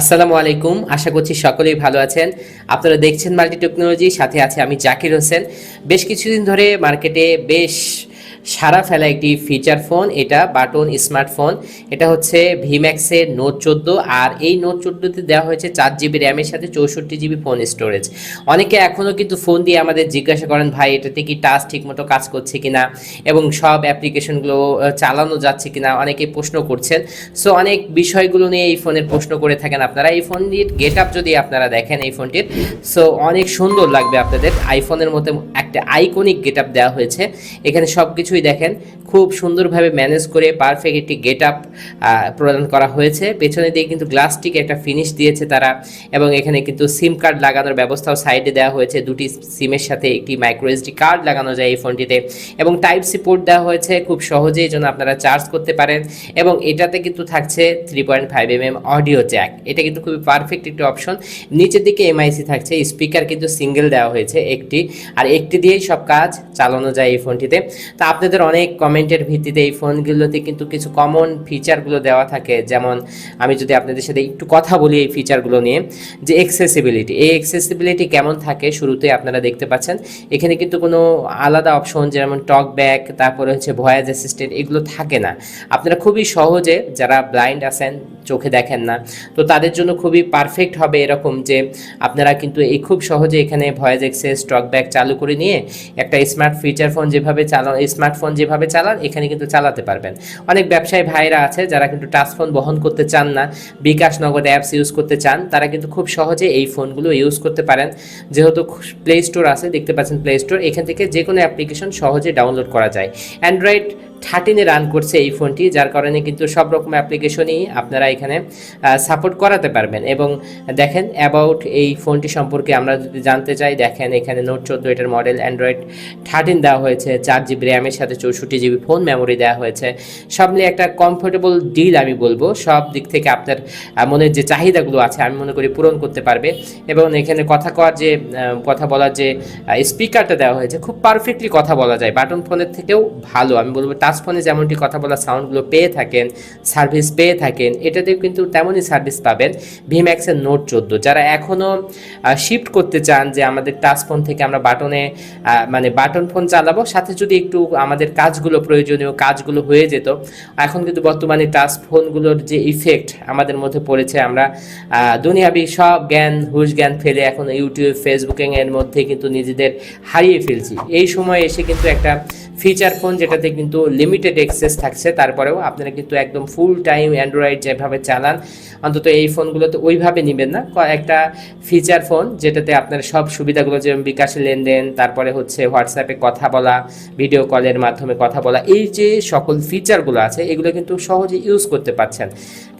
আসসালামু আলাইকুম। আশা করছি সকলেই ভালো আছেন। আপনারা দেখছেন মাল্টি টেকনোলজি সাথে আছে আমি জাকির হোসেন। বেশ কিছুদিন ধরে মার্কেটে বেশ সারা ফেলা একটি ফিচার ফোন এটা বাটন স্মার্টফোন এটা হচ্ছে ভিম্যাক্সের নোট চোদ্দ, আর এই নোট চোদ্দোতে দেওয়া হয়েছে চার জিবি র্যামের সাথে চৌষট্টি জিবি ফোন স্টোরেজ অনেকে এখনও কিন্তু ফোন দিয়ে আমাদের জিজ্ঞাসা করেন, ভাই, এটাতে কি টাচ ঠিকমতো কাজ করছে কিনা? এবং সব অ্যাপ্লিকেশনগুলো চালানো যাচ্ছে কিনা? অনেকে প্রশ্ন করছেন। সো অনেক বিষয়গুলো নিয়ে এই ফোনের প্রশ্ন করে থাকেন আপনারা। এই ফোনটির গেট আপ যদি আপনারা দেখেন, এই ফোনটির সো অনেক সুন্দর লাগবে আপনাদের। আইফোনের মতো একটা আইকনিক গেট আপ দেওয়া হয়েছে। এখানে সব কিছুই দেখেন। খুব সুন্দরভাবে ম্যানেজ করে পারফেক্ট একটি গেট আপ প্রদান করা হয়েছে। পেছনে দিয়ে কিন্তু গ্লাসটিকে একটা ফিনিশ দিয়েছে তারা এবং এখানে কিন্তু সিম কার্ড লাগানোর ব্যবস্থাও সাইডে দেওয়া হয়েছে। দুটি সিমের সাথে একটি মাইক্রো এসডি কার্ড লাগানো যায় এই ফোনটিতে এবং টাইপ সি পোর্ট দেওয়া হয়েছে। খুব সহজেই যেন আপনারা চার্জ করতে পারেন এবং এটাতে কিন্তু থাকছে three point five M M audio jack এটা কিন্তু খুবই পারফেক্ট একটি অপশন নিচের দিকে এমআইসি থাকছে। স্পিকার কিন্তু সিঙ্গেল দেওয়া হয়েছে একটি। আর একটি দিয়েই সব কাজ চালানো যায় এই ফোনটিতে। তা আপনাদের অনেক কমেন্টের ভিত্তিতে এই ফোনগুলোতে কিন্তু কিছু কমন ফিচারগুলো দেওয়া থাকে। যেমন, আমি যদি আপনাদের সাথে একটু কথা বলি এই ফিচারগুলো নিয়ে, যে এক্সেসিবিলিটি এই এক্সেসিবিলিটি কেমন থাকে শুরুতে আপনারা দেখতে পাচ্ছেন। এখানে কিন্তু কোনো আলাদা অপশন যেমন টক ব্যাক তারপরে হচ্ছে ভয়েস অ্যাসিস্ট্যান্ট এগুলো থাকে না। আপনারা খুবই সহজে যারা ব্লাইন্ড আছেন, চোখে দেখেন না, তো তাদের জন্য খুবই পারফেক্ট হবে এরকম যে আপনারা কিন্তু এই খুব সহজে এখানে ভয়েস এক্সেস টক ব্যাক চালু করে নিয়ে একটা স্মার্ট ফিচার ফোন যেভাবে চালান স্মার্টফোন যেভাবে চালান, এখানে কিন্তু চালাতে পারবেন। অনেক ব্যবসায়ী ভাইরা আছে যারা কিন্তু টাচ ফোন বহন করতে চান না, বিকাশ নগদ অ্যাপস ইউজ করতে চান, তারা কিন্তু খুব সহজে এই ফোনগুলো ইউজ করতে পারেন। যেহেতু প্লে স্টোর আছে, দেখতে পাচ্ছেন প্লে স্টোর এখান থেকে যে কোনো অ্যাপ্লিকেশন সহজে ডাউনলোড করা যায়। অ্যান্ড্রয়েড থার্টিনে রান করছে এই ফোনটি, যার কারণে কিন্তু সব রকম অ্যাপ্লিকেশনই আপনারা এখানে সাপোর্ট করাতে পারবেন। এবং দেখেন অ্যাবাউট এই ফোনটি সম্পর্কে আমরা যদি জানতে চাই, দেখেন এখানে নোট চোদ্দ, এটার মডেল অ্যান্ড্রয়েড থার্টিন দেওয়া হয়েছে, চার জিবি র্যামের সাথে চৌষট্টি জিবি ফোন মেমোরি দেওয়া হয়েছে। সব নিয়ে একটা কমফোর্টেবল ডিল আমি বলব। সব দিক থেকে আপনার মনের যে চাহিদাগুলো আছে, আমি মনে করি পূরণ করতে পারবে। এবং এখানে কথা কওয়ার যে কথা বলার যে স্পিকারটা দেওয়া হয়েছে, খুব পারফেক্টলি কথা বলা যায়। বাটন ফোনের থেকেও ভালো, আমি বলব টাচ ফোনে যেমনটি কথা বলা সাউন্ডগুলো পেয়ে থাকেন সার্ভিস পেয়ে থাকেন, এটাতেও কিন্তু তেমনই সার্ভিস পাবেন ভিম্যাক্সের নোট চোদ্দ। যারা এখনও শিফট করতে চান যে আমাদের টাচ ফোন থেকে আমরা বাটনে মানে বাটন ফোন চালাবো, সাথে যদি একটু আমাদের কাজগুলো প্রয়োজনীয় কাজগুলো হয়ে যেত, এখন কিন্তু বর্তমানে টাচ ফোনগুলোর যে ইফেক্ট আমাদের মধ্যে পড়েছে, আমরা দুনিয়াবি সব জ্ঞান, হুশ জ্ঞান ফেলে এখন ইউটিউব ফেসবুকিং এর মধ্যে কিন্তু নিজেদের হারিয়ে ফেলছি। এই সময় এসে কিন্তু একটা ফিচার ফোন যেটাতে কিন্তু লিমিটেড অ্যাক্সেস থাকছে, তারপরেও আপনারা কিন্তু একদম ফুল টাইম অ্যান্ড্রয়েড যেভাবে চালান, অন্তত এই ফোনগুলোতে ওইভাবে নেবেন না। একটা ফিচার ফোন যেটাতে আপনার সব সুবিধাগুলো যেমন বিকাশে লেনদেন, তারপরে হচ্ছে হোয়াটসঅ্যাপে কথা বলা ভিডিও কলের মাধ্যমে কথা বলা, এই যে সকল ফিচারগুলো আছে, এগুলো কিন্তু সহজে ইউজ করতে পারছেন।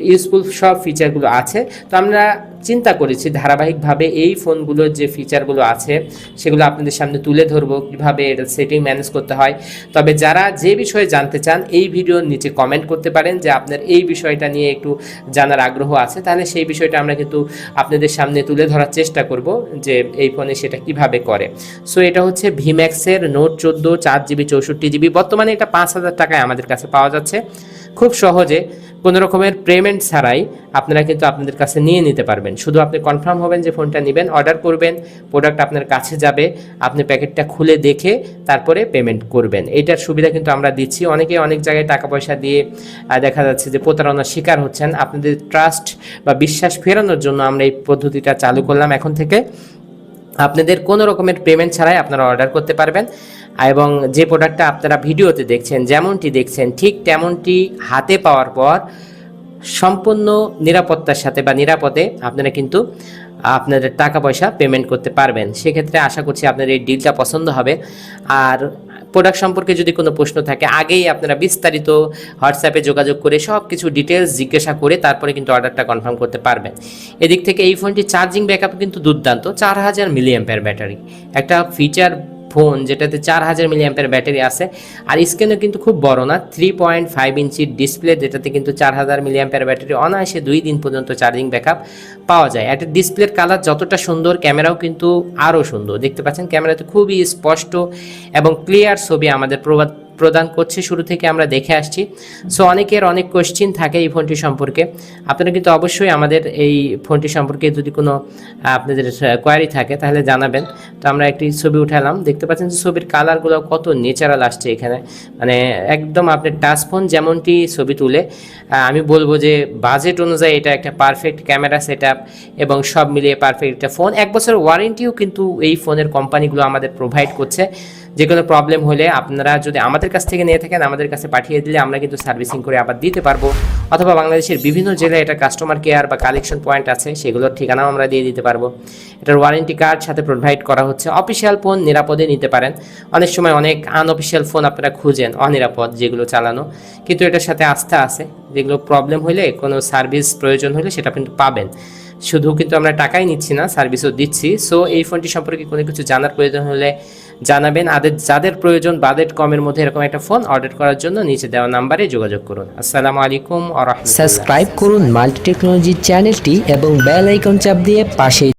ইউজফুল সব ফিচারগুলো আছে। তো আমরা চিন্তা করেছি ধারাবাহিকভাবে এই ফোনগুলোর যে ফিচারগুলো আছে, সেগুলো আপনাদের সামনে তুলে ধরবো, কীভাবে এটা সেটিং ম্যানেজ করতে হয়। তবে যারা যে বিষয়ে জানতে চান, এই ভিডিওর নিচে কমেন্ট করতে পারেন যে আপনার এই বিষয়টা নিয়ে একটু জানার আগ্রহ আছে। তাহলে সেই বিষয়টা আমরা কিন্তু আপনাদের সামনে তুলে ধরার চেষ্টা করব যে এই ফোনে সেটা কীভাবে করে। সো এটা হচ্ছে ভিম্যাক্সের নোট চোদ্দ, চার জিবি চৌষট্টি জিবি বর্তমানে এটা পাঁচ হাজার টাকায় আমাদের কাছে পাওয়া যাচ্ছে। খুব সহজে কোনো রকমের পেমেন্ট ছাড়াই আপনারা কিন্তু আপনাদের কাছে নিয়ে নিতে পারবেন। শুধু আপনি কনফার্ম হবেন যে ফোনটা নেবেন অর্ডার করবেন প্রোডাক্ট আপনার কাছে যাবে, আপনি প্যাকেটটা খুলে দেখে তারপরে পেমেন্ট করবেন। এটার সুবিধা কিন্তু আমরা দিচ্ছি। অনেকে অনেক জায়গায় টাকা পয়সা দিয়ে দেখা যাচ্ছে যে প্রতারণার শিকার হচ্ছেন। আপনাদের ট্রাস্ট বা বিশ্বাস ফেরানোর জন্য আমরা এই পদ্ধতিটা চালু করলাম। এখন থেকে আপনাদের কোনো রকমের পেমেন্ট ছাড়াই আপনারা অর্ডার করতে পারবেন। এবং যে প্রোডাক্টটা আপনারা ভিডিওতে দেখছেন, যেমনটি দেখছেন, ঠিক তেমনটি হাতে পাওয়ার পর সম্পূর্ণ নিরাপত্তার সাথে বা নিরাপদে আপনারা কিন্তু আপনাদের টাকা পয়সা পেমেন্ট করতে পারবেন। সেক্ষেত্রে আশা করছি আপনাদের এই ডিলটা পছন্দ হবে। আর প্রোডাক্ট সম্পর্কে যদি কোনো প্রশ্ন থাকে, আগেই আপনারা বিস্তারিত হোয়াটসঅ্যাপে যোগাযোগ করে সব কিছু ডিটেলস জিজ্ঞাসা করে তারপরে কিন্তু অর্ডারটা কনফার্ম করতে পারবেন। এদিক থেকে এই ফোনটি চার্জিং ব্যাকআপ কিন্তু দুর্দান্ত, চার হাজার মিলিয়াম্পের ব্যাটারি একটা ফিচার ফোন, যেটাতে চার হাজার মিলিয়াম্পের ব্যাটারি আছে। আর স্ক্রিনও কিন্তু খুব বড় না থ্রি পয়েন্ট ফাইভ ইঞ্চির ডিসপ্লে যেটাতে কিন্তু চার হাজার মিলিয়াম্পের ব্যাটারি অনায়াসে দুই দিন পর্যন্ত চার্জিং ব্যাকআপ পাওয়া যায়। একটা ডিসপ্লের কালার যতটা সুন্দর ক্যামেরাও কিন্তু আরও সুন্দর। দেখতে পাচ্ছেন ক্যামেরাতে খুবই স্পষ্ট এবং ক্লিয়ার ছবি আমাদের প্রবাদ প্রদান করছে, শুরু থেকে আমরা দেখে আসছি। সো অনেকের অনেক কোশ্চিন থাকে এই ফোনটি সম্পর্কে। আপনারা কিন্তু অবশ্যই আমাদের এই ফোনটি সম্পর্কে যদি কোনো আপনাদের কোয়ারি থাকে, তাহলে জানাবেন। তো আমরা একটি ছবি উঠালাম। দেখতে পাচ্ছেন ছবির কালারগুলো কত নেচারাল আসছে এখানে। মানে একদম আপনার টাচ ফোন যেমনটি ছবি তুলে আমি বলব যে বাজেট অনুযায়ী এটা একটা পারফেক্ট ক্যামেরা সেট এবং সব মিলিয়ে পারফেক্ট একটা ফোন এক বছর ওয়ারেন্টিও কিন্তু এই ফোনের কোম্পানিগুলো আমাদের প্রোভাইড করছে। যে কোনো প্রবলেম হলে আপনারা যদি আমাদের কাছ থেকে নিয়ে থাকেন, আমাদের কাছে পাঠিয়ে দিলে আমরা কিন্তু সার্ভিসিং করে আবার দিতে পারব। অথবা বাংলাদেশের বিভিন্ন জেলায় এটা কাস্টমার কেয়ার বা কালেকশন পয়েন্ট আছে, সেগুলোর ঠিকানাও আমরা দিয়ে দিতে পারব। এটার ওয়ারেন্টি কার্ড সাথে প্রোভাইড করা হচ্ছে। অফিসিয়াল ফোন নিরাপদে নিতে পারেন। অনেক সময় অনেক আনঅফিসিয়াল ফোন আপনারা খুঁজেন, অনিরাপদ, যেগুলো চালানো। কিন্তু এটার সাথে আস্থা আছে। যেগুলো প্রবলেম হলে, কোনো সার্ভিস প্রয়োজন হলে সেটা কিন্তু পাবেন। শুধু কিন্তু আমরা টাকাই নিচ্ছি না সার্ভিসও দিচ্ছি। সো এই ফোনটি সম্পর্কে কোনো কিছু জানার প্রয়োজন হলে জানাবেন। আদের যাদের প্রয়োজন বাজেট কমের মধ্যে এরকম একটা ফোন অর্ডার করার জন্য নিচে দেওয়া নাম্বারে যোগাযোগ করুন। আসসালামু আলাইকুম সাবস্ক্রাইব করুন মাল্টি টেকনোলজি চ্যানেলটি এবং বেল আইকন চাপ দিয়ে পাশে